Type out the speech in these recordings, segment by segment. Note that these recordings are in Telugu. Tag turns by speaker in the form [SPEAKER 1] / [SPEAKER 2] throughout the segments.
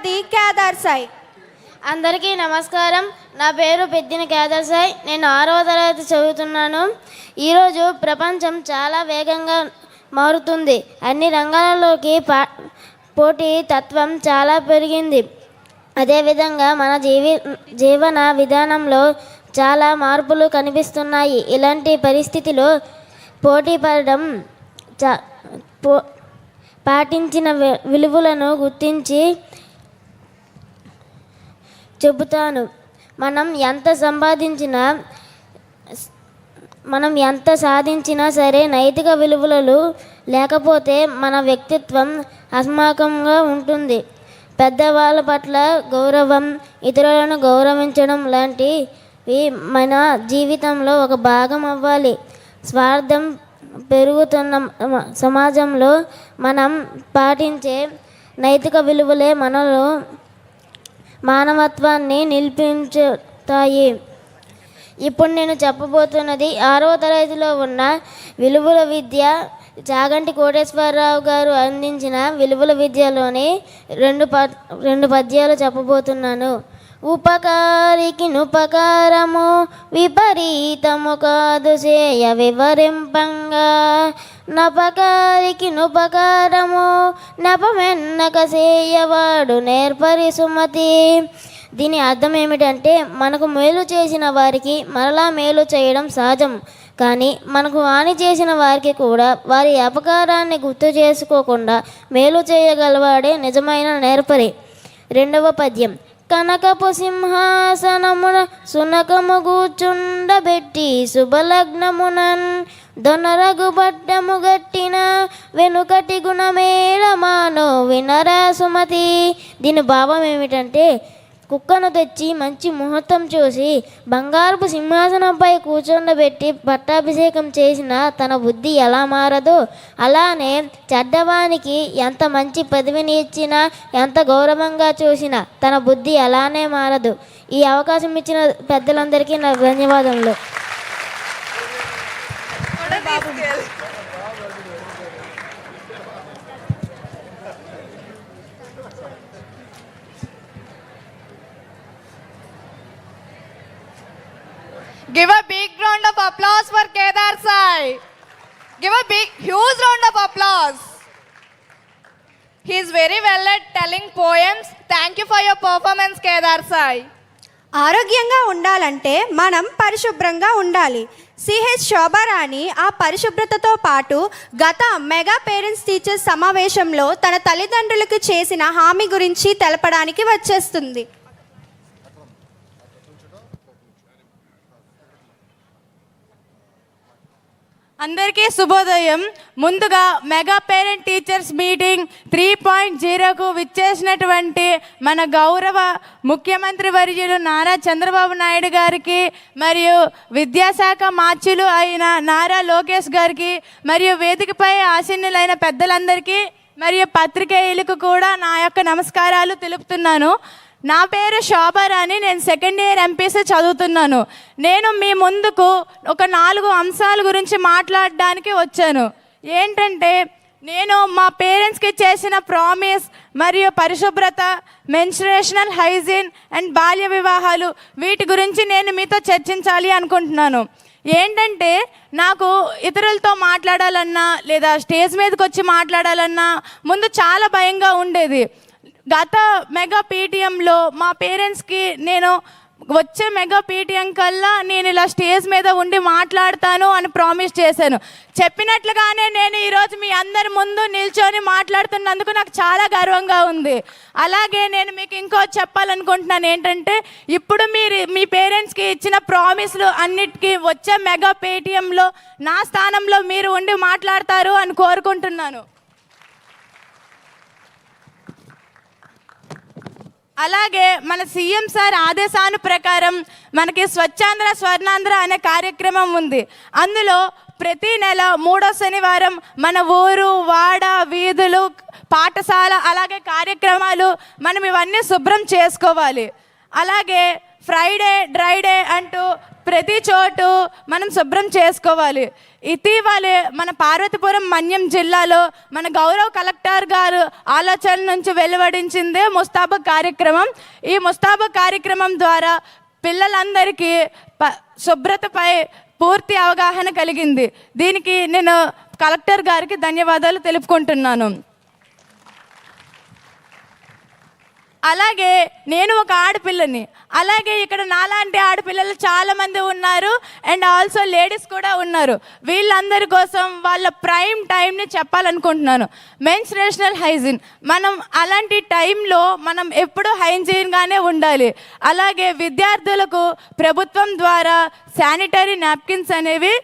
[SPEAKER 1] విద్యార్థి కేదార్ సాయి.
[SPEAKER 2] అందరికీ నమస్కారం. నా పేరు పెద్దిన కేదార్ సాయి. నేను ఆరవ తరగతి చదువుతున్నాను. ఈరోజు ప్రపంచం చాలా వేగంగా మారుతుంది. అన్ని రంగాలలోకి పా పోటీ తత్వం చాలా పెరిగింది. అదేవిధంగా మన జీవి జీవన విధానంలో చాలా మార్పులు కనిపిస్తున్నాయి. ఇలాంటి పరిస్థితిలో పోటీ పడడం చా పో పాటించిన వి- విలువలను గుర్తించి చెబుతాను. మనం ఎంత సంపాదించినా మనం ఎంత సాధించినా సరే నైతిక విలువలు లేకపోతే మన వ్యక్తిత్వం అస్మాకంగా ఉంటుంది. పెద్దవాళ్ళ పట్ల గౌరవం ఇతరులను గౌరవించడం లాంటివి మన జీవితంలో ఒక భాగం అవ్వాలి. స్వార్థం పెరుగుతున్న సమాజంలో మనం పాటించే నైతిక విలువలే మనలో మానవత్వాన్ని నిలిపించుతాయి. ఇప్పుడు నేను చెప్పబోతున్నది ఆరవ తరగతిలో ఉన్న విలువల విద్య. చాగంటి కోటేశ్వరరావు గారు అందించిన విలువల విద్యలోని రెండు ప రెండు పద్యాలు చెప్పబోతున్నాను. ఉపకారికి నుపకారము విపరీతము కాదు చేయ వివరింపంగా. నపకారికి నుపకారము నపమెన్నక చేయవాడు నేర్పరి సుమతి దీని అర్థం ఏమిటంటే మనకు మేలు చేసిన వారికి మరలా మేలు చేయడం సహజం. కానీ మనకు హాని చేసిన వారికి కూడా వారి అపకారాన్ని గుర్తు చేసుకోకుండా మేలు చేయగలవాడే నిజమైన నేర్పరి. రెండవ పద్యం. కనకపు సింహాసనమున సునకము కూర్చుండబెట్టి శుభలగ్నమునన్ దొనరగు గట్టిన వెనుకటి గుణమేళమానో వినరా సుమతి దీని భావం ఏమిటంటే కుక్కను తెచ్చి మంచి ముహూర్తం చూసి బంగారపు సింహాసనంపై కూర్చుండబెట్టి పట్టాభిషేకం చేసిన తన బుద్ధి ఎలా మారదో? అలానే చెడ్డవానికి ఎంత మంచి పదవిని ఇచ్చినా ఎంత గౌరవంగా చూసినా తన బుద్ధి అలానే మారదు. ఈ అవకాశం ఇచ్చిన పెద్దలందరికీ నా ధన్యవాదములు.
[SPEAKER 1] Give a big round of applause for Kedar Sai. Give a big, huge round of applause. He is very well at telling poems. Thank you for your performance, Kedar Sai.
[SPEAKER 3] ఆరోగ్యంగా ఉండాలంటే మనం పరిశుభ్రంగా ఉండాలి సిహెచ్ శోభారాణి ఆ పరిశుభ్రతతో పాటు గత మెగా పేరెంట్స్ టీచర్స్ సమావేశంలో తన తల్లిదండ్రులకు చేసిన హామీ గురించి తెలపడానికి వచ్చేస్తుంది
[SPEAKER 4] అందరికీ శుభోదయం. ముందుగా mega parent teachers meeting three point జీరోకు విచ్చేసినటువంటి మన గౌరవ ముఖ్యమంత్రి వర్యులు నారా చంద్రబాబు నాయుడు గారికి మరియు విద్యాశాఖ మార్చులు అయిన నారా లోకేష్ గారికి మరియు వేదికపై ఆసీనులైన పెద్దలందరికీ మరియు పత్రికేయులకు కూడా నా యొక్క నమస్కారాలు తెలుపుతున్నాను. నా పేరు శోభారాణి నేను సెకండ్ ఇయర్ ఎంపీసీ చదువుతున్నాను. నేను మీ ముందుకు ఒక నాలుగు అంశాల గురించి మాట్లాడడానికి వచ్చాను. ఏంటంటే నేను మా పేరెంట్స్కి చేసిన ప్రామిస్ మరియు పరిశుభ్రత మెన్స్ట్రేషనల్ హైజీన్ అండ్ బాల్య వివాహాలు వీటి గురించి నేను మీతో చర్చించాలి అనుకుంటున్నాను. ఏంటంటే నాకు ఇతరులతో మాట్లాడాలన్నా లేదా స్టేజ్ మీదకి వచ్చి మాట్లాడాలన్నా ముందు చాలా భయంగా ఉండేది. గత మెగా పీటీఎంలో మా పేరెంట్స్కి నేను వచ్చే మెగా పీటీఎం కల్లా నేను ఇలా స్టేజ్ మీద ఉండి మాట్లాడతాను అని ప్రామిస్ చేశాను. చెప్పినట్లుగానే నేను ఈరోజు మీ అందరి ముందు నిల్చొని మాట్లాడుతున్నందుకు నాకు చాలా గర్వంగా ఉంది. అలాగే నేను మీకు ఇంకో చెప్పాలనుకుంటున్నాను ఏంటంటే ఇప్పుడు మీరు మీ పేరెంట్స్కి ఇచ్చిన ప్రామిస్లు అన్నిటికీ వచ్చే మెగా పేటిఎంలో నా స్థానంలో మీరు ఉండి మాట్లాడతారు అని కోరుకుంటున్నాను. అలాగే మన సీఎం సార్ ఆదేశాను ప్రకారం మనకి స్వచ్ఛాంధ్ర స్వర్ణాంధ్ర అనే కార్యక్రమం ఉంది. అందులో ప్రతి నెల మూడో శనివారం మన ఊరు వాడ వీధులు పాఠశాల అలాగే కార్యక్రమాలు మనం ఇవన్నీ శుభ్రం చేసుకోవాలి. అలాగే ఫ్రైడే డ్రైడే అంటూ ప్రతి చోటు మనం శుభ్రం చేసుకోవాలి. ఇటీవలే మన పార్వతీపురం మన్యం జిల్లాలో మన గౌరవ కలెక్టర్ గారు ఆలోచన నుంచి వెలువడించిందే ముస్తాబా కార్యక్రమం. ఈ ముస్తాబా కార్యక్రమం ద్వారా పిల్లలందరికీ ప శుభ్రతపై పూర్తి అవగాహన కలిగింది. దీనికి నేను కలెక్టర్ గారికి ధన్యవాదాలు తెలుపుకుంటున్నాను. అలాగే నేను ఒక ఆడపిల్లని. అలాగే ఇక్కడ నాలాంటి ఆడపిల్లలు చాలామంది ఉన్నారు. అండ్ ఆల్సో లేడీస్ కూడా ఉన్నారు. వీళ్ళందరి కోసం వాళ్ళ ప్రైమ్ టైంని చెప్పాలనుకుంటున్నాను. Menstrual hygiene. మనం అలాంటి టైంలో మనం ఎప్పుడూ హైజీన్గానే ఉండాలి. అలాగే విద్యార్థులకు ప్రభుత్వం ద్వారా శానిటరీ నాప్కిన్స్ అనేవి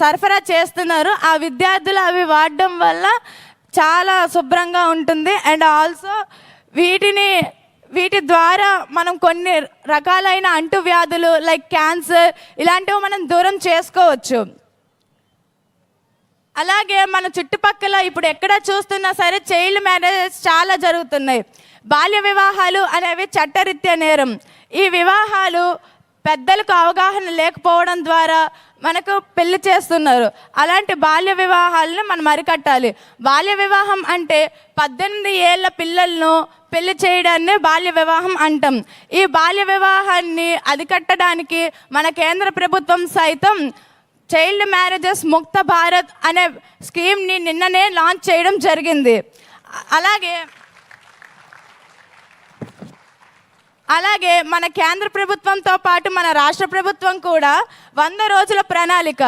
[SPEAKER 4] సరఫరా చేస్తున్నారు. ఆ విద్యార్థులు అవి వాడడం వల్ల చాలా శుభ్రంగా ఉంటుంది. అండ్ ఆల్సో వీటిని వీటి ద్వారా మనం కొన్ని రకాలైన అంటువ్యాధులు లైక్ క్యాన్సర్ ఇలాంటివి మనం దూరం చేసుకోవచ్చు. అలాగే మన చుట్టుపక్కల ఇప్పుడు ఎక్కడ చూస్తున్నా సరే చైల్డ్ మ్యారేజెస్ చాలా జరుగుతున్నాయి. బాల్య వివాహాలు అనేవి చట్టరీత్యా నేరం. ఈ వివాహాలు పెద్దలకు అవగాహన లేకపోవడం ద్వారా మనకు పెళ్ళి చేస్తున్నారు. అలాంటి బాల్య వివాహాలను మనం అరికట్టాలి. బాల్య వివాహం అంటే పద్దెనిమిది ఏళ్ళ పిల్లలను పెళ్ళి చేయడాన్ని బాల్య వివాహం అంటాం. ఈ బాల్య వివాహాన్ని అరికట్టడానికి మన కేంద్ర ప్రభుత్వం సైతం చైల్డ్ మ్యారేజెస్ ముక్త భారత్ అనే స్కీమ్ని నిన్ననే లాంచ్ చేయడం జరిగింది. అలాగే అలాగే మన కేంద్ర ప్రభుత్వంతో పాటు మన రాష్ట్ర ప్రభుత్వం కూడా వంద రోజుల ప్రణాళిక.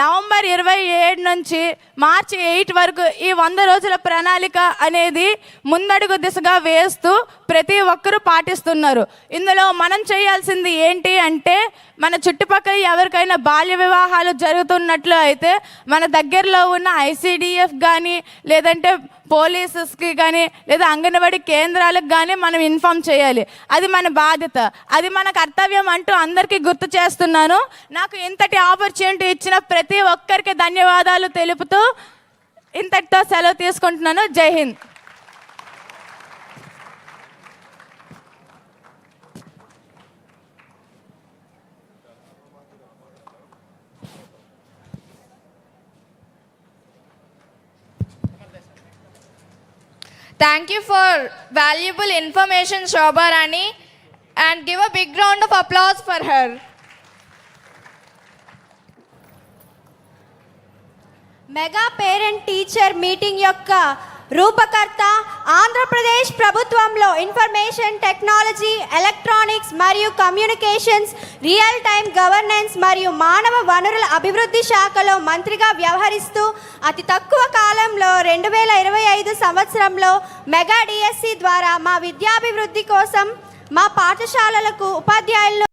[SPEAKER 4] నవంబర్ ఇరవై ఏడు నుంచి మార్చి ఎయిట్ వరకు ఈ వంద రోజుల ప్రణాళిక అనేది ముందడుగు దిశగా వేస్తూ ప్రతి ఒక్కరూ పాటిస్తున్నారు. ఇందులో మనం చేయాల్సింది ఏంటి అంటే మన చుట్టుపక్కల ఎవరికైనా బాల్య వివాహాలు జరుగుతున్నట్లు అయితే మన దగ్గరలో ఉన్న ఐసీడిఎఫ్ కానీ లేదంటే పోలీసెస్కి కానీ లేదా అంగన్వాడీ కేంద్రాలకు కానీ మనం ఇన్ఫామ్ చేయాలి. అది మన బాధ్యత. అది మన కర్తవ్యం అంటూ అందరికీ గుర్తు చేస్తున్నాను. నాకు ఇంతటి ఆపర్చునిటీ ఇచ్చిన ప్రతి ఒక్కరికి ధన్యవాదాలు తెలుపుతూ ఇంతటితో సెలవు తీసుకుంటున్నాను. Jai Hind.
[SPEAKER 1] Thank you for valuable information Shobharani and give a big ground of applause for her
[SPEAKER 3] mega parent teacher meeting యొక్క రూపకర్త ఆంధ్రప్రదేశ్ ప్రభుత్వంలో ఇన్ఫర్మేషన్ టెక్నాలజీ ఎలక్ట్రానిక్స్ మరియు కమ్యూనికేషన్స్ రియల్ టైమ్ గవర్నెన్స్ మరియు మానవ వనరుల అభివృద్ధి శాఖలో మంత్రిగా వ్యవహరిస్తూ అతి తక్కువ కాలంలో రెండు వేల ఇరవై ఐదు సంవత్సరంలో మెగా డిఎస్సి ద్వారా మా విద్యాభివృద్ధి కోసం మా పాఠశాలలకు ఉపాధ్యాయులను